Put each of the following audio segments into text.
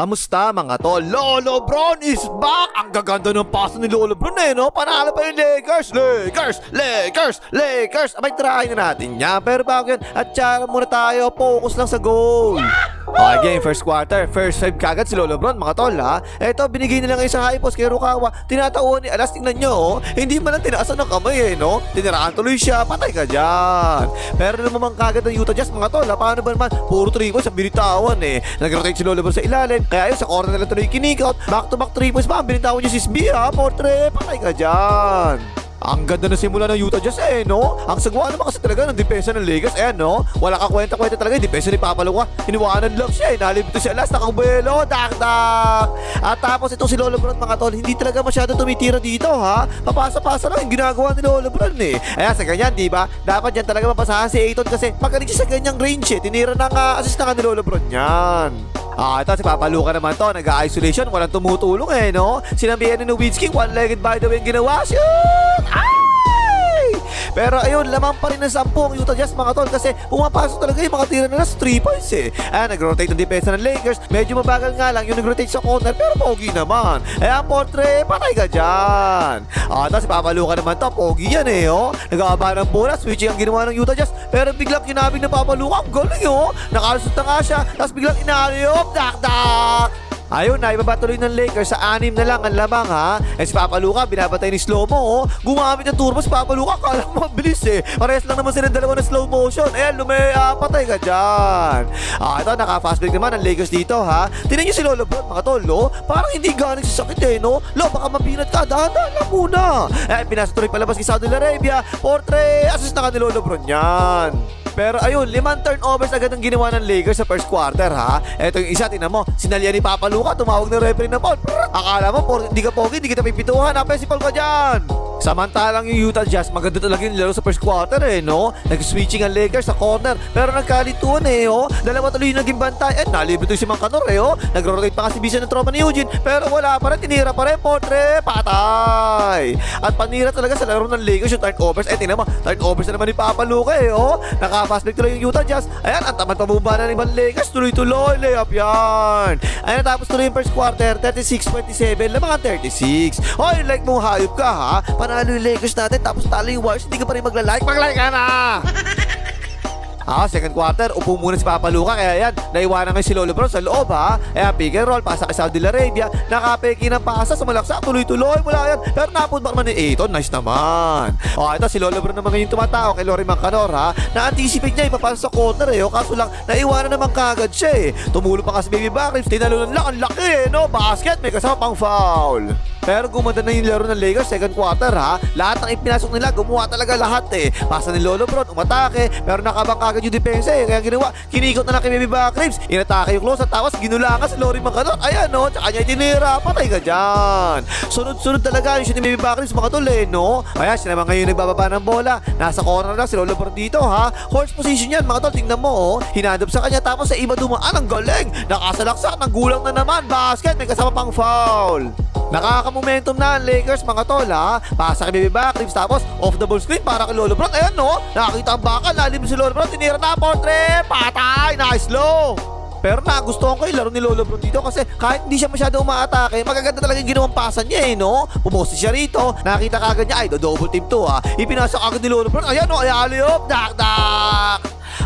Kamusta mga tol? Lolo Bron is back! Ang gaganda ng paso ni Lolo Bron eh, no? Panalo pa yung Lakers! Lakers! Lakers! Lakers! Abay, try na natin yan. Pero bago yan, at muna tayo. Focus lang sa goal. Okay, game, first quarter. First five kagad si Lolo Bron, mga tol, ha? Eto, binigay nila ngayon sa high post kay Rukawa. Tinatauhan ni Alas, tingnan nyo, oh. Hindi man lang tinaasan ng kamay, eh, no? Tiniraan tuloy siya, patay ka dyan. Pero naman kagad ng Utah Jazz, mga tol, ha? Paano ba naman? Puro 3 points ang binitawan, eh. Nag-rotate si Lolo Bron sa ilalim. Kaya yun, sa corner nila tuloy kinikot. Back-to-back 3 points pa. Ang binitawan niya si Sbi, ha? Portre, patay ka dyan. Ang ganda na simula ng Utah Jazz eh, no? Ang sagwa naman kasi talaga ng depensa ng Lakers, eh, no? Wala ka kwenta-kwenta talaga yung depensa ni Papaluka. Iniwanan lang siya, eh. Nalibito si Alas, nakabuelo, dak-dak. At tapos itong si Lolo Bron, mga tol, hindi talaga masyado tumitira dito, ha? Papasa-pasa lang yung ginagawa ni Lolo Bron, eh. Ayan, sa ganyan, di ba? Dapat yan talaga mapasahan si Aiton kasi magaling siya sa ganyang range, eh. Tinira ng uh, assist na nga ni Lolo Bron yan. Ah, ito si Papa Luca naman to, nag-isolation, walang tumutulong eh, no? Sinabihan ni Nowitzki, one-legged by the way ginawa, shoot! Ay! Pero ayun, lamang pa rin ng sampu ang Utah Jazz mga tol kasi pumapasok talaga yung mga tira nila sa 3 points eh. Ah, nag-rotate ng depensa ng Lakers. Medyo mabagal nga lang yung nag-rotate sa corner pero pogi naman. Ayan, portre, patay ka dyan. Ah, tapos si Papa Luca naman to, pogi yan eh, oh. Nag-aaba ng bola, switching ang ginawa ng Utah Jazz. Pero biglang kinabig ng Papa Luca, ang galing oh. Nakalusot na nga siya, tapos biglang inaliop, dak-dak. Ayun na, ibaba tuloy ng Lakers sa anim na lang ang lamang ha. Eh si Papa Luka, binabatay ni slow mo oh. Gumamit ng turbo si Papa Luka, kala mo mabilis eh. Parehas lang naman sila dalawa ng slow motion. Ayan, lumay, ah, patay ka dyan. Ah, ito, naka-fast break naman ang Lakers dito ha. Tingnan nyo si Lolo Bron, mga tol, no? Parang hindi galing sa sakit eh, no? Lo, baka mabinat ka, dahan-dahan lang muna. Eh, pinasa tuloy palabas kay Saudi Arabia. Portre, assist na ka ni Lolo Bron yan. Pero ayun, limang turnovers agad ang ginawa ng Lakers sa first quarter ha. Ito yung isa, tinan mo, sinalya ni Papa Luka, tumawag ng referee na foul. Akala mo, por, di ka pogi, di kita pipituhan, ha, principal ka dyan. Samantalang yung Utah Jazz, maganda talaga yung laro sa first quarter eh, no? Nag-switching ang Lakers sa corner, pero nagkalituan eh, oh. Dalawa tuloy yung naging bantay, eh, nalibre si Mancanor eh, oh. Nag-rotate pa kasi bisa ng tropa ni Eugene, pero wala pa rin, tinira pa rin, portre, patay. At panira talaga sa laro ng Lakers yung turnovers, eh, tingnan mo, turnovers na naman ni Papa Luka eh, oh. Naka-fast tuloy yung Utah Jazz, ayan, ang tamad pabumba na ibang Lakers, tuloy-tuloy, layup yan. Ayan, tapos tuloy yung first quarter, 36-27, lamang ang 36. Hoy, like mo hayop ka ha, panalo yung Lakers natin, tapos talo yung Warriors, hindi ka pa rin magla-like, mag-like ka na! Ah, second quarter, upo muna si Papa Luka. Kaya yan, naiwanan ngayon si Lolo Bro sa loob ha. Ayan, pick and roll, pasa kay Saudi Arabia. Nakapeki ng pasa, sumalaksa, tuloy-tuloy mula yan. Pero naputbak naman ni Aiton, nice naman. Oh, ito si Lolo Bro naman ngayon tumatao kay Lori Mancanor ha. Na-anticipate niya, ipapasok sa corner eh. Oh, kaso lang, naiwanan naman kagad siya eh. Tumulong pa kasi Baby Backrips, tinalunan lang, ang laki eh, no? Basket, may kasama pang foul. Pero gumanda na yung laro ng Lakers second quarter ha. Lahat ng ipinasok nila, gumawa talaga lahat eh. Pasa ni Lolo Bron, umatake, pero nakabang kagad yung depensa eh. Kaya ginawa, kinikot na lang kay Baby Backribs. Inatake yung close at tapos ginulangan si Lori Mancanor. Ayan no, tsaka niya itinira, patay ka dyan. Sunod-sunod talaga yung shoot ni Baby Backribs mga tol eh, no? Ayan, siya naman ngayon nagbababa ng bola. Nasa corner lang si Lolo Bron dito ha. Horse position yan mga tol, tingnan mo oh. Hinadop sa kanya tapos sa iba dumaan, ang galing. Nakasalaksak, nanggulang na naman. Basket, may kasama pang foul. Nakaka-momentum na ang Lakers mga tol ha. Pasa kay Baby Backribs tapos off the ball screen para kay Lolo Bron. Ayan no, nakakita ang bakal, lalim si Lolo Bron, tinira na portre, patay, nice low. Pero nagustuhan ko yung laro ni Lolo Bron dito kasi kahit hindi siya masyado umaatake, magaganda talaga yung ginawang pasan niya eh, no? Pumosti siya rito, nakita kagad niya, ay, do double team to ha. Ipinasa agad ni Lolo Bron, ayan no, ay aliop, dak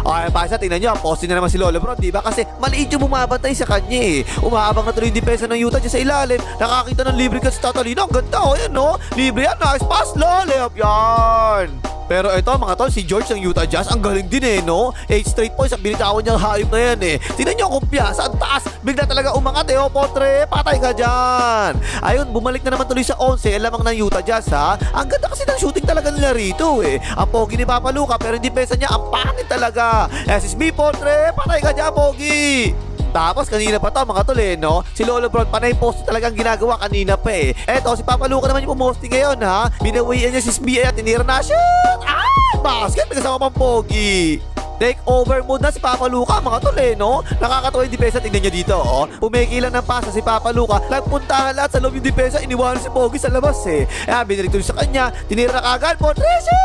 Okay, pasa, tingnan nyo, posting na naman si Lolo Bron, di ba? Kasi maliit yung bumabantay sa kanya eh. Umaabang na tuloy yung depensa ng Utah dyan sa ilalim. Nakakita ng libre cut sa Tatalino. Ang ganda, oh, yan, no? Libre yan, nice pass, lo, layup yan. Pero ito mga tol, si George ng Utah Jazz, ang galing din eh, no? 8 straight points, ang binitawan niyang hayop na yan eh. Tingnan niyo ang kumpiyansa, ang taas, bigla talaga umangat eh, oh, potre, patay ka dyan. Ayun, bumalik na naman tuloy sa 11, lamang ng Utah Jazz ha. Ang ganda kasi ng shooting talaga nila rito eh. Ang pogi ni Papa Luka, pero yung depensa niya, ang pangit talaga. SSB, potre, patay ka dyan, pogi. Tapos kanina pa to mga tol eh, no? Si Lolo Brown panay post talagang ginagawa kanina pa eh. Eto, si Papa Luca naman yung pumosti ngayon ha. Binawian niya si SBA at tinira na siya. Ah! Basket, may kasama pang pogi. Take over mode na si Papa Luca, mga tol eh, no? Nakakatawa yung depensa, tingnan nyo dito, oh. Pumeki lang ng pasa si Papa Luca, nagpuntahan lahat sa loob yung depensa, iniwanan si Pogi sa labas eh. Eh, binirik tuloy sa kanya, tinira na kagad, Patricia!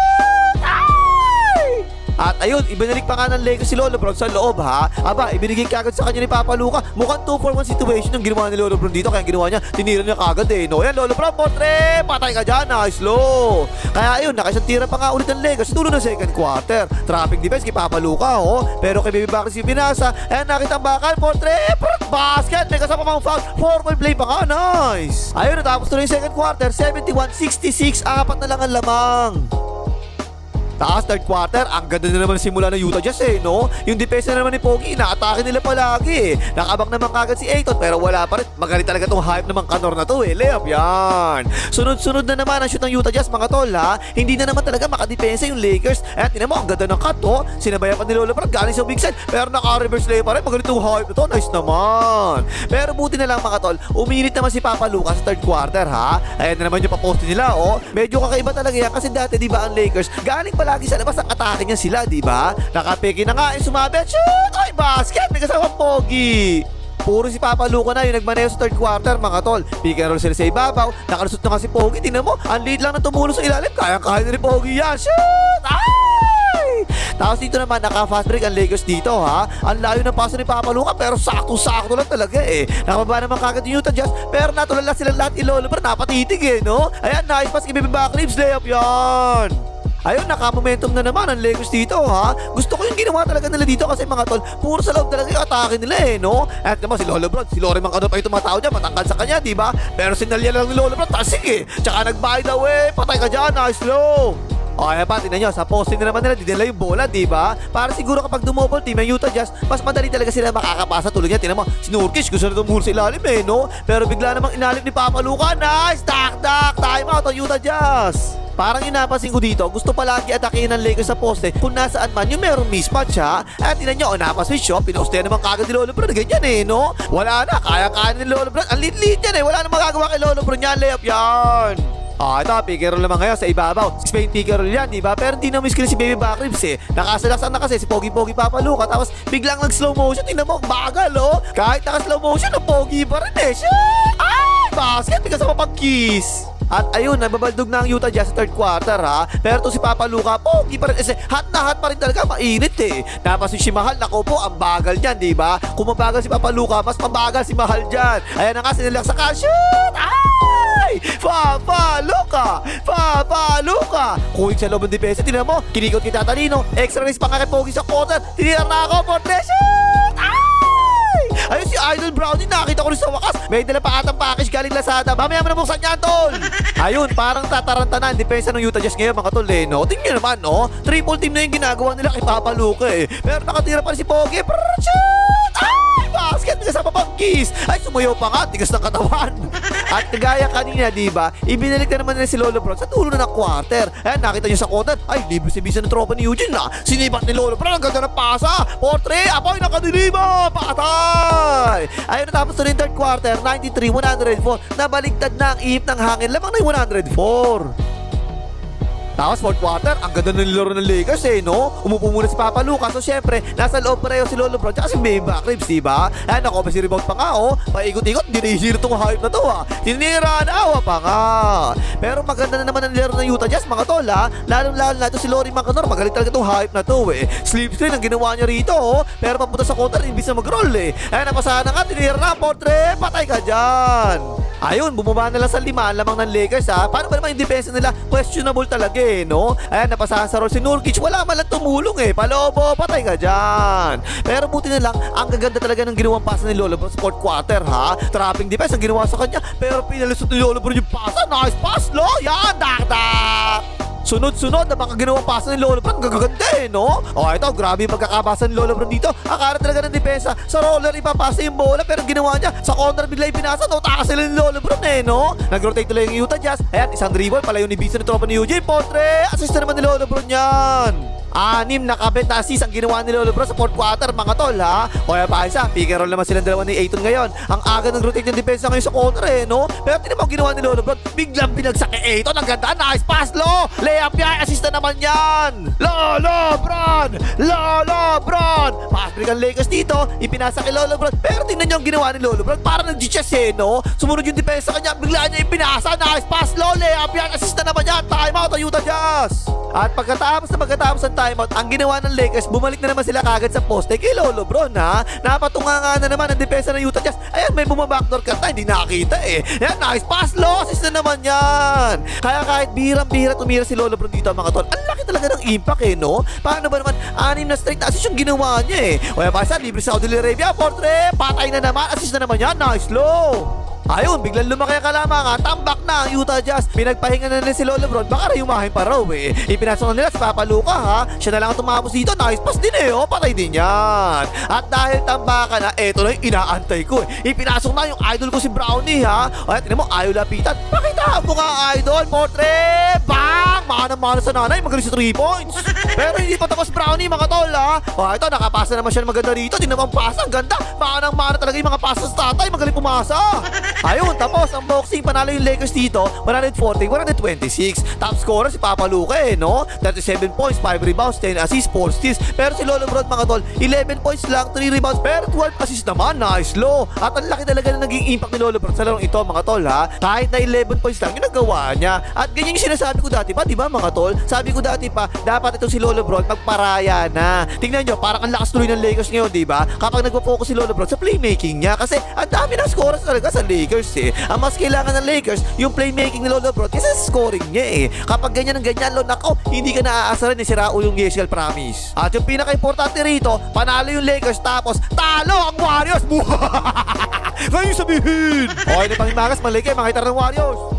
Ay! At ayun, ibinalik pa nga ng Lakers si Lolo Bron sa loob ha. Aba, ibinigay kagad sa kanya ni Papa Luka. Mukhang 2 for 1 situation yung ginawa ni Lolo Bron dito. Kaya ang ginawa niya, tinira niya kagad eh. No, yan Lolo Bron, potre! Patay ka dyan, nice low. Kaya ayun, nakaisang tira pa nga ulit ng Lakers sa dulo ng second quarter. Traffic defense kay Papa Luka, oh. Pero kay Baby Bakri si Pinasa, ayan nakita ang bakal, potre! Prot, basket! May kasama pang foul. Formal play pa nga, nice! Ayun, natapos tuloy yung second quarter, 71-66, apat na lang ang lamang. Taas, third quarter, ang ganda na naman simula ng Utah Jazz eh, no? Yung depensa naman ni Pogi, inaatake nila palagi. Nakabang naman kagad si Aiton, pero wala pa rin. Magaling talaga tong hype naman kanor na to eh. Layup yan. Sunod-sunod na naman ang shoot ng Utah Jazz, mga tol ha. Hindi na naman talaga makadepensa yung Lakers. At tinan mo, ang ganda ng cut to. Sinabayan pa ni Lolo Brad, galing sa big side. Pero naka-reverse layup pa rin. Magaling tong hype na to. Nice naman. Pero buti na lang mga tol, uminit naman si Papa Lucas sa third quarter ha. Ayan na naman yung paposte nila oh. Medyo kakaiba talaga yan kasi dati di ba ang Lakers galing palagi sa labas ang atake niya sila di ba? Nakapeki na nga eh sumabit. Shoot! Ay basket! May kasama Pogi! Puro si Papa Luca na yung nagmaneho sa third quarter mga tol. Pick and roll sila sa ibabaw. Nakalusot na nga si Pogi. Tingnan mo, ang lead lang na tumulong sa ilalim. Kayang-kaya na ni Pogi yan. Shoot! Ay! Tapos dito naman, naka-fast break ang Lakers dito ha. Ang layo ng paso ni Papa Luca pero sakto-sakto lang talaga eh. Nakababa naman kagad yung Utah Jazz pero natulala silang lahat ilolo pero napatitig eh no. Ayan, nice pass kay Baby Backribs. Layup yan. Ayun, naka-momentum na naman ang Lakers dito ha. Gusto ko yung ginawa talaga nila dito kasi mga tol, puro sa loob talaga yung atake nila eh, no? At naman si Lolo Bron, si Lore Mancano pa yung tumatao dyan, matangkad sa kanya, di ba? Pero sinalya lang ni Lolo Bron, tasig eh. Tsaka nag-by the way, patay ka dyan, nice low. O kaya pa, tingnan nyo, sa posting na naman nila, dinala yung bola, di ba? Para siguro kapag dumobol team yung Utah Jazz, mas madali talaga sila makakapasa tulad niya. Tingnan mo, si Nurkic, gusto na tumulong sa ilalim eh, no? Pero bigla namang inalim ni Papa Luka, nice! Tak, tak! Time out ang Utah Jazz! Parang inapansin ko dito, gusto palagi atakin ng Lakers sa poste kung nasaan man yung merong mismatch ha. At tinan nyo, oh, napaswitch siya, pinuste naman kagad ni Lolo Bron, ganyan eh, no? Wala na, kaya-kaya ni Lolo Bron, ang lit-lit yan eh, wala na magagawa kay Lolo Bron yan, layup yan! Ah, ito, pick and roll naman ngayon sa ibabaw. Spain pick and roll yan, di ba? Pero hindi na miss si Baby Backribs eh. Nakasalaksan na kasi si Pogi Pogi Papa Luka. Tapos biglang nag-slow motion. Tingnan mo, bagal oh. Kahit naka-slow motion, ang Pogi pa rin eh. Shit! Ay! Basket, bigas sa pag-kiss. At ayun, nababaldog na ang Utah Jazz sa third quarter ha. Pero to si Papa Luka, pogi pa rin. Kasi hot na hot pa rin talaga, mainit eh. Tapos si Mahal, nako po, ang bagal dyan, di ba? Kung mabagal si Papa Luka, mas mabagal si Mahal dyan. Ayan na nga, sinilak sa shoot! Ay! Papa Luka! Papa Luka! Kuwing sa loob ng depensa, tinan mo, kinikot kita Talino. Extra race pa nga kay Pogi sa quarter. Tinira na ako, for shoot! Ay! Ayun si Idol Brownie, nakita ko rin sa wakas. May dala pa atang package galing Lazada. Mamaya mo na buksan yan, tol. Ayun, parang tataranta na ang depensa ng Utah Jazz ngayon, mga tol, eh, no? Tingnan naman, no? Triple team na yung ginagawa nila kay Papa Luka, eh. Pero nakatira pa rin si Pogi. Prrr, shoot! Ay, basket! Kasama pang kiss. Ay, sumuyaw pa nga. Tigas ng katawan. At kagaya kanina, di ba? Ibinalik na naman nila si Lolo Bron sa dulo na ng quarter. Ayan, nakita nyo sa quarter. Ay, libre si Bisa ng tropa ni Eugene na. Sinibat ni Lolo Bron. Ang ganda ng pasa. Portre, apoy nakadiliba. Patay! Ayun, natapos na rin third quarter. 93-104. Nabaliktad na ang ihip ng hangin. Lamang na yung 104. Tapos fourth quarter, ang ganda ng nilaro ng Lakers eh, no? Umupo muna si Papa Lucas. So, syempre, nasa loob pareho si Lolo Brown tsaka si Baby Backribs, di ba? Ayan, ako, may si rebound pa nga, oh. Paikot-ikot, dinisira tong hype na to, ah. Tinira na, awa pa nga. Pero maganda na naman ang nilaro ng Utah Jazz, mga tol, ha? Lalong-lalo na ito si Lori Macanor. Magaling talaga tong hype na to, eh. Sleep screen ang ginawa niya rito, oh. Pero papunta sa counter, imbis na mag-roll, eh. Ayan, napasahan na nga, tinira na, portre. Patay ka dyan. Ayun, bumaba na lang sa lima ang lamang ng Lakers ha. Paano ba naman yung depensa nila? Questionable talaga eh, no? Ayan, napasahan sa roll si Nurkic. Wala man lang tumulong eh. Palobo, patay ka dyan. Pero buti na lang, ang gaganda talaga ng ginawang pasa ni Lolo Bro sa fourth quarter ha. Trapping defense ang ginawa sa kanya. Pero pinalusot ni Lolo Bro yung pasa. Nice pass, lo! Yan, dak, dak! Sunod-sunod na mga ginawang pasa ni Lolo Bron, gaganda eh, no? O ito, grabe yung pagkakabasa ni Lolo Bron dito. Akala talaga ng depensa, sa roller ipapasa yung bola, pero ginawa niya, sa corner bigla ipinasa, no? Takas sila ni Lolo Bron eh, no? Nag-rotate tuloy yung Utah Jazz. Ayan, isang dribble, palayo ni Bisa ni tropa ni UJ. Potre, assist na naman ni Lolo Bron yan. Anim na kabentasis ang ginawa ni Lolo Bro sa fourth quarter, mga tol, ha? O kaya pa isa, pick and roll naman silang dalawa ni Aiton ngayon. Ang aga ng rotate ng depensa ngayon sa corner, eh, no? Pero tinan mo ginawa ni Lolo Bro, biglang binagsak kay Aiton. Ang ganda, nice pass, lo! Layup yan, assist na naman yan! Lolo Bron! Lolo Bron! Pass break ang Lakers dito, ipinasa kay Lolo Bron. Pero tingnan niyo ang ginawa ni Lolo Bron, parang nag-chess, eh, no? Sumunod yung depensa kanya, bigla niya ipinasa, nice pass, lo! Layup yan, assist na naman yan! Time out ang Utah Jazz! At pagkatapos na pagkatapos ng timeout, ang ginawa ng Lakers, bumalik na naman sila kagad sa poste kay Lolo Bron ha. Napatunga nga na naman ang depensa ng Utah Jazz. Ayan, may bumabackdoor ka tayo, hindi nakita eh. Ayan, nice pass, losses na naman yan. Kaya kahit birang-bira tumira si Lolo Bron dito mga tol, ang laki talaga ng impact eh, no? Paano ba naman, anim na straight na assist yung ginawa niya eh. O yan, basta, libre sa Saudi Arabia, portre, patay na naman, assist na naman yan, nice low. Ayun, biglang lumaki ang kalamangan, tambak na ang Utah Jazz. Pinagpahinga na nila si Lolo Bron, baka rayumahin pa raw eh. Ipinasok na nila si Papa Luca ha, siya na lang ang tumapos dito, nice pass din eh, oh, patay din yan. At dahil tambakan na, eto na yung inaantay ko eh. Ipinasok na yung idol ko si Brownie ha. Yan, tinan mo, ayaw lapitan. Pakita mo nga idol, portre! Bang! Mana-mana sa nanay, magaling sa 3 points. Pero hindi pa tapos Brownie mga tol ha. O ito, nakapasa naman siya ng maganda rito. Di naman pasa, ang ganda. Manang-mana talaga yung mga pasa sa tatay, magaling pumasa. Ayun, tapos ang boxing, panalo yung Lakers dito, 140-126. Top scorer si Papa Luca eh, no? 37 points, 5 rebounds, 10 assists, 4 steals. Pero si Lolo Broad mga tol, 11 points lang, 3 rebounds, pero 12 assists naman, nice low. At ang laki talaga na naging impact ni Lolo Broad sa larong ito mga tol ha. Kahit na 11 points lang yung nagawa niya. At ganyan yung sinasabi ko dati pa, di ba mga tol? Sabi ko dati pa, dapat itong si Lolo Broad magparaya na. Tingnan nyo, parang ang lakas tuloy ng Lakers ngayon, di ba? Kapag nagpo-focus si Lolo Broad sa playmaking niya. Kasi ang dami ng scorers talaga sa Lakers eh. Ang mas kailangan ng Lakers, yung playmaking ni Lolo Broad kasi scoring niya eh. Kapag ganyan ang ganyan, lo, nako, hindi ka naaasaran ni Sirao yung Yesiel Promise. At yung pinaka-importante rito, panalo yung Lakers tapos talo ang Warriors. Ngayon sabihin! Okay na pang himagas, mali kayo, mga hitar ng Warriors.